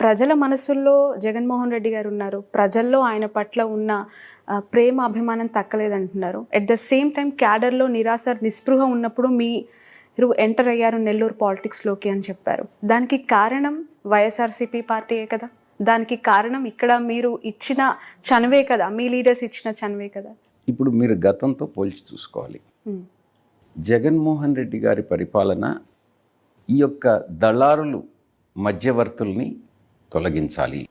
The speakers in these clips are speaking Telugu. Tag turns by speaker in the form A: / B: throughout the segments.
A: ప్రజల మనసుల్లో జగన్మోహన్ రెడ్డి గారు ఉన్నారు. ప్రజల్లో ఆయన పట్ల ఉన్న ప్రేమ అభిమానం తక్కలేదంటున్నారు. ఎట్ ద సేమ్ టైం క్యాడర్లో నిరాశ నిస్పృహ ఉన్నప్పుడు మీరు ఎంటర్ అయ్యారు నెల్లూరు పాలిటిక్స్లోకి అని చెప్పారు. దానికి కారణం వైఎస్ఆర్సీపీ పార్టీయే కదా. దానికి కారణం ఇక్కడ మీరు ఇచ్చిన చనువే కదా. మీ లీడర్స్ ఇచ్చిన చనువే కదా.
B: ఇప్పుడు మీరు గతంతో పోల్చి చూసుకోవాలి.
A: ఉమ్,
B: జగన్మోహన్ రెడ్డి గారి పరిపాలన ఈ యొక్క దళారులు మధ్యవర్తుల్ని తొలగించాలి.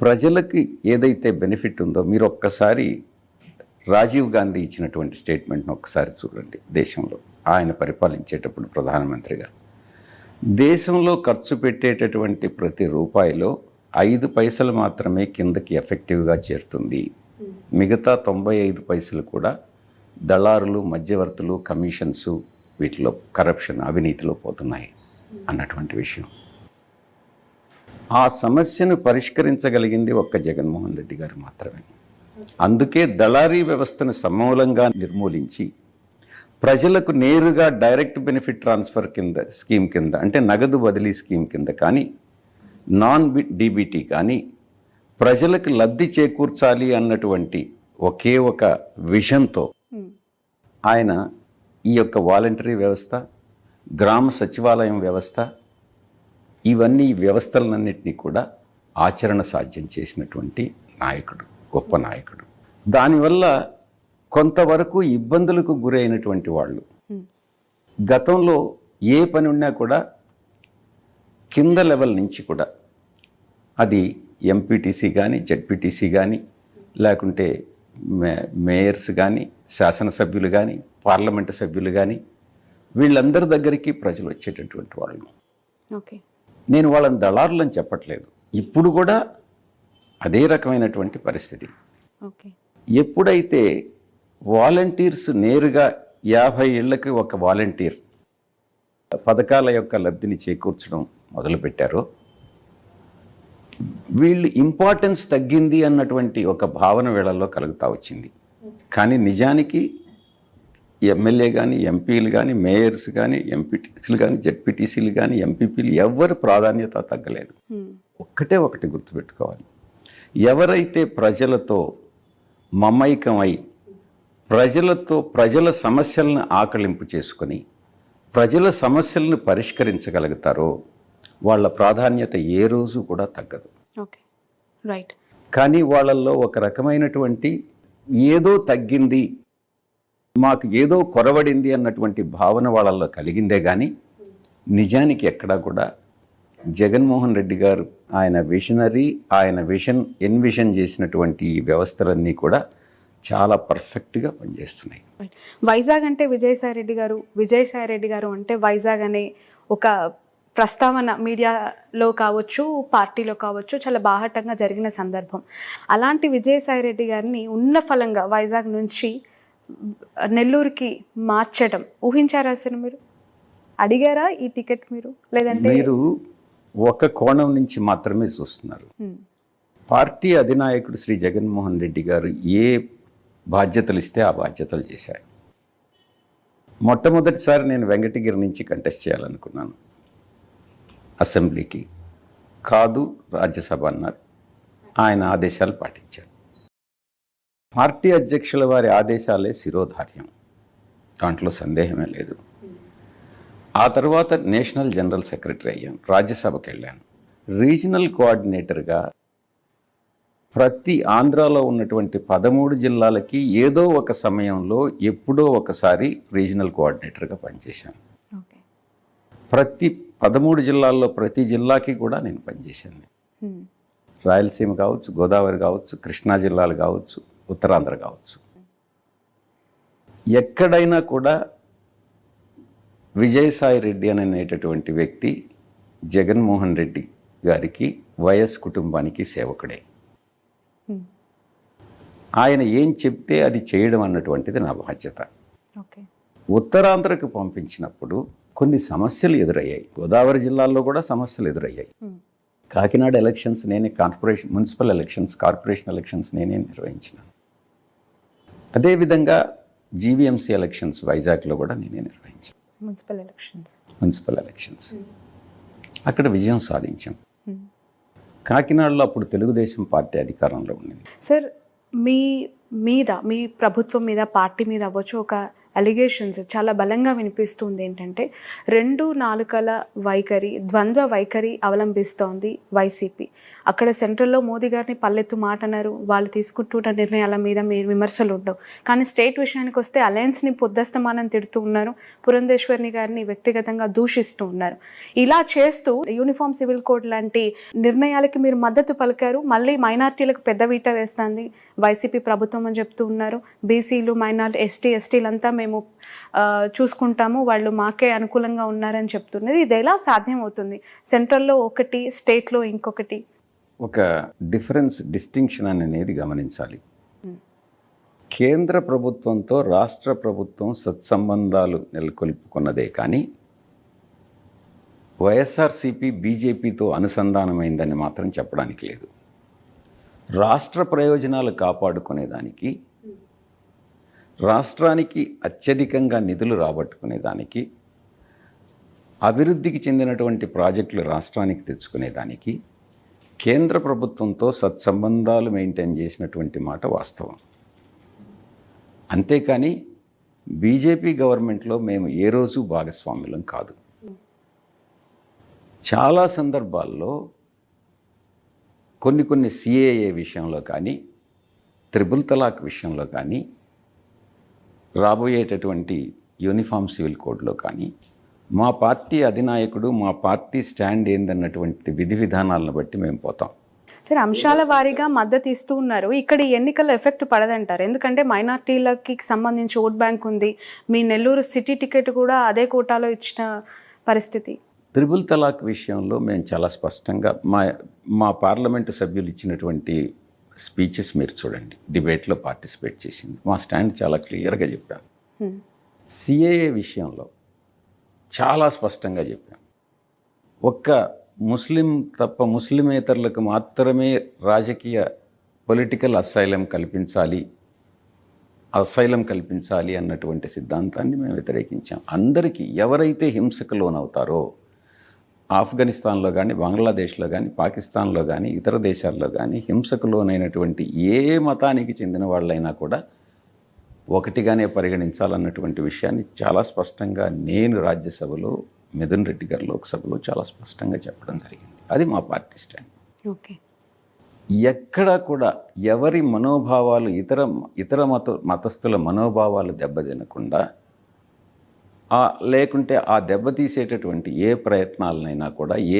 B: ప్రజలకి ఏదైతే బెనిఫిట్ ఉందో మీరు ఒక్కసారి రాజీవ్ గాంధీ ఇచ్చినటువంటి స్టేట్మెంట్ను ఒక్కసారి చూడండి దేశంలో. ఆయన పరిపాలించేటప్పుడు ప్రధానమంత్రిగా దేశంలో ఖర్చు పెట్టేటటువంటి ప్రతి రూపాయిలో ఐదు పైసలు మాత్రమే కిందకి ఎఫెక్టివ్గా చేరుతుంది. మిగతా తొంభై ఐదు పైసలు కూడా దళారులు మధ్యవర్తులు కమిషన్స్ వీటిలో కరప్షన్ అవినీతిలో పోతున్నాయి అన్నటువంటి విషయం. ఆ సమస్యను పరిష్కరించగలిగింది ఒక్క జగన్మోహన్ రెడ్డి గారు మాత్రమే. అందుకే దళారీ వ్యవస్థను సమూలంగా నిర్మూలించి ప్రజలకు నేరుగా డైరెక్ట్ బెనిఫిట్ ట్రాన్స్ఫర్ కింద స్కీమ్ కింద అంటే నగదు బదిలీ స్కీమ్ కింద కానీ నాన్ డీబీటీ కానీ ప్రజలకు లబ్ధి చేకూర్చాలి అన్నటువంటి ఒకే ఒక విజన్తో
A: ఉమ్,
B: ఆయన ఈ యొక్క వాలంటరీ వ్యవస్థ గ్రామ సచివాలయం వ్యవస్థ ఇవన్నీ వ్యవస్థలన్నింటినీ కూడా ఆచరణ సాధ్యం చేసినటువంటి నాయకుడు గొప్ప నాయకుడు. దానివల్ల కొంతవరకు ఇబ్బందులకు గురైనటువంటి వాళ్ళు. గతంలో ఏ పని ఉన్నా కూడా కింద లెవెల్ నుంచి కూడా అది ఎంపీటీసీ కానీ జెడ్పీటీసీ కానీ లేకుంటే మేయర్స్ కానీ శాసనసభ్యులు కానీ పార్లమెంటు సభ్యులు కానీ వీళ్ళందరి దగ్గరికి ప్రజలు వచ్చేటటువంటి వాళ్ళు.
A: ఓకే.
B: నేను వాళ్ళని దళారులని చెప్పట్లేదు. ఇప్పుడు కూడా అదే రకమైనటువంటి పరిస్థితి. ఎప్పుడైతే వాలంటీర్స్ నేరుగా యాభై ఏళ్ళకి ఒక వాలంటీర్ పథకాల యొక్క లబ్ధిని చేకూర్చడం మొదలుపెట్టారో వీళ్ళు ఇంపార్టెన్స్ తగ్గింది అన్నటువంటి ఒక భావన వీళ్ళల్లో కలుగుతా వచ్చింది. కానీ నిజానికి ఎమ్మెల్యే కానీ ఎంపీలు కానీ మేయర్స్ కానీ ఎంపీటీసీలు కానీ జెడ్పీటీసీలు కానీ ఎంపీపీలు ఎవరి ప్రాధాన్యత తగ్గలేదు. ఒక్కటే ఒకటి గుర్తుపెట్టుకోవాలి. ఎవరైతే ప్రజలతో మమైకమై ప్రజలతో ప్రజల సమస్యలను ఆకలింపు చేసుకొని ప్రజల సమస్యలను పరిష్కరించగలుగుతారో వాళ్ళ ప్రాధాన్యత ఏ రోజు కూడా తగ్గదు.
A: ఓకే. రైట్.
B: కానీ వాళ్ళల్లో ఒక రకమైనటువంటి ఏదో తగ్గింది మాకు ఏదో కొరవడింది అన్నటువంటి భావన వాళ్ళల్లో కలిగిందే కానీ నిజానికి ఎక్కడా కూడా జగన్మోహన్ రెడ్డి గారు ఆయన విషనరీ ఆయన విషన్ ఎన్విషన్ చేసినటువంటి ఈ వ్యవస్థలన్నీ కూడా చాలా పర్ఫెక్ట్గా పనిచేస్తున్నాయి.
A: వైజాగ్ అంటే విజయసాయి రెడ్డి గారు విజయసాయి రెడ్డి గారు అంటే వైజాగ్ అనే ఒక ప్రస్తావన మీడియాలో కావచ్చు పార్టీలో కావచ్చు చాలా బాహటంగా జరిగిన సందర్భం. అలాంటి విజయసాయి రెడ్డి గారిని ఉన్న ఫలంగా వైజాగ్ నుంచి నెల్లూరుకి మార్చడం ఊహించారా అసలు మీరు? అడిగారా ఈ టికెట్ మీరు? లేదంటే
B: మీరు ఒక కోణం నుంచి మాత్రమే చూస్తున్నారు. పార్టీ అధినాయకుడు శ్రీ జగన్మోహన్ రెడ్డి గారు ఏ బాధ్యతలు ఇస్తే ఆ బాధ్యతలు చేశారు. మొట్టమొదటిసారి నేను వెంకటగిరి నుంచి కంటెస్ట్ చేయాలనుకున్నాను. అసెంబ్లీకి కాదు రాజ్యసభ అన్నారు. ఆయన ఆదేశాలు పాటించారు. పార్టీ అధ్యక్షుల వారి ఆదేశాలే శిరోధార్యం. దాంట్లో సందేహమే లేదు. ఆ తర్వాత నేషనల్ జనరల్ సెక్రటరీ అయ్యాను. రాజ్యసభకి వెళ్ళాను. రీజనల్ కోఆర్డినేటర్గా ప్రతి ఆంధ్రాలో ఉన్నటువంటి పదమూడు జిల్లాలకి ఏదో ఒక సమయంలో ఎప్పుడో ఒకసారి రీజనల్ కోఆర్డినేటర్గా పనిచేశాను. ప్రతి పదమూడు జిల్లాల్లో ప్రతి జిల్లాకి కూడా నేను పనిచేశాను. రాయలసీమ కావచ్చు గోదావరి కావచ్చు కృష్ణా జిల్లాలు కావచ్చు ఉత్తరాంధ్ర కావచ్చు. ఎక్కడైనా కూడా విజయసాయి రెడ్డి అని అనేటటువంటి వ్యక్తి జగన్మోహన్ రెడ్డి గారికి వైఎస్ కుటుంబానికి సేవకుడే. ఆయన ఏం చెప్తే అది చేయడం అన్నటువంటిది నా బాధ్యత. ఉత్తరాంధ్రకు పంపించినప్పుడు కొన్ని సమస్యలు ఎదురయ్యాయి. గోదావరి జిల్లాల్లో కూడా సమస్యలు ఎదురయ్యాయి. కాకినాడ ఎలక్షన్స్ నేనే corporation municipal elections corporation elections నేనే నిర్వహించినాను. అదేవిధంగా జీవీఎంసీ ఎలక్షన్స్ వైజాగ్లో కూడా నేనే నిర్వహించాను.
A: మున్సిపల్ ఎలక్షన్స్
B: మున్సిపల్ ఎలక్షన్స్ అక్కడ విజయం సాధించాం.
A: హ్మ్.
B: కాకినాడలో అప్పుడు తెలుగుదేశం పార్టీ అధికారంలో ఉండింది.
A: సార్ మీ మీద మీ ప్రభుత్వం మీద పార్టీ మీద అవ్వచ్చు ఒక అలిగేషన్స్ చాలా బలంగా వినిపిస్తుంది ఏంటంటే రెండు నాలుకల వైఖరి ద్వంద్వ వైఖరి అవలంబిస్తోంది వైసీపీ. అక్కడ సెంట్రల్లో మోదీ గారిని పల్లెత్తు మాట అన్నారు వాళ్ళు తీసుకుంటున్న నిర్ణయాల మీద మీరు విమర్శలు ఉండవు. కానీ స్టేట్ విషయానికి వస్తే అలయన్స్ని పొద్దస్తమానం తిడుతూ ఉన్నారు పురంధేశ్వరిని గారిని వ్యక్తిగతంగా దూషిస్తూ ఉన్నారు. ఇలా చేస్తూ యూనిఫామ్ సివిల్ కోడ్ లాంటి నిర్ణయాలకి మీరు మద్దతు పలికారు మళ్ళీ మైనార్టీలకు పెద్ద వీట వేస్తుంది వైసీపీ ప్రభుత్వం అని చెప్తూ ఉన్నారు. బీసీలు మైనార్టీ ఎస్టీ ఎస్టీలంతా మేము చూసుకుంటాము వాళ్ళు మాకే అనుకూలంగా ఉన్నారని చెప్తున్నది. ఇది ఎలా సాధ్యం అవుతుంది సెంట్రల్లో ఒకటి స్టేట్లో ఇంకొకటి.
B: ఒక డిఫరెన్స్ డిస్టింక్షన్ అనేది గమనించాలి. కేంద్ర ప్రభుత్వంతో రాష్ట్ర ప్రభుత్వం సత్సంబంధాలు నెలకొల్పుకున్నదే కానీ వైఎస్ఆర్సీపీ బీజేపీతో అనుసంధానమైందని మాత్రం చెప్పడానికి లేదు. రాష్ట్ర ప్రయోజనాలు కాపాడుకునేదానికి రాష్ట్రానికి అత్యధికంగా నిధులు రాబట్టుకునేదానికి అభివృద్ధికి చెందినటువంటి ప్రాజెక్టులు రాష్ట్రానికి తెచ్చుకునేదానికి కేంద్ర ప్రభుత్వంతో సత్సంబంధాలు మెయింటైన్ చేసినటువంటి మాట వాస్తవం. అంతేకాని బీజేపీ గవర్నమెంట్లో మేము ఏ రోజు భాగస్వాములం కాదు. చాలా సందర్భాల్లో కొన్ని కొన్ని సిఏఏ విషయంలో కానీ త్రిబుల్ తలాక్ విషయంలో కానీ రాబోయేటటువంటి యూనిఫామ్ సివిల్ కోడ్లో కానీ మా పార్టీ అధినాయకుడు మా పార్టీ స్టాండ్ ఏందన్నటువంటి విధి విధానాలను బట్టి మేము పోతాం.
A: సరే అంశాల వారీగా మద్దతు ఇస్తూ ఉన్నారు. ఇక్కడ ఈ ఎన్నికల ఎఫెక్ట్ పడదంటారు. ఎందుకంటే మైనార్టీలకి సంబంధించి ఓట్ బ్యాంక్ ఉంది. మీ నెల్లూరు సిటీ టికెట్ కూడా అదే కోటాలో ఇచ్చిన పరిస్థితి.
B: త్రిబుల్ తలాక్ విషయంలో మేము చాలా స్పష్టంగా మా మా పార్లమెంటు సభ్యులు ఇచ్చినటువంటి స్పీచెస్ మీరు చూడండి. డిబేట్లో పార్టిసిపేట్ చేసింది. మా స్టాండ్ చాలా క్లియర్గా చెప్పాం. సిఏఏ విషయంలో చాలా స్పష్టంగా చెప్పాం ఒక్క ముస్లిం తప్ప ముస్లిమేతరులకు మాత్రమే రాజకీయ పొలిటికల్ అసైలం కల్పించాలి అసైలం కల్పించాలి అన్నటువంటి సిద్ధాంతాన్ని మేము వ్యతిరేకించాం. అందరికీ ఎవరైతే హింసకు లోనవుతారో ఆఫ్ఘనిస్తాన్లో కానీ బంగ్లాదేశ్లో కానీ పాకిస్తాన్లో కానీ ఇతర దేశాల్లో కానీ హింసకు లోనైనటువంటి ఏ మతానికి చెందిన వాళ్ళైనా కూడా ఒకటిగానే పరిగణించాలన్నటువంటి విషయాన్ని చాలా స్పష్టంగా నేను రాజ్యసభలో మిథున్ రెడ్డి గారు లోక్సభలో చాలా స్పష్టంగా చెప్పడం జరిగింది. అది మా పార్టీ స్టాండ్.
A: ఓకే.
B: ఎక్కడా కూడా ఎవరి మనోభావాలు ఇతర ఇతర మత మతస్థుల మనోభావాలు దెబ్బతినకుండా లేకుంటే ఆ దెబ్బతీసేటటువంటి ఏ ప్రయత్నాలనైనా కూడా ఏ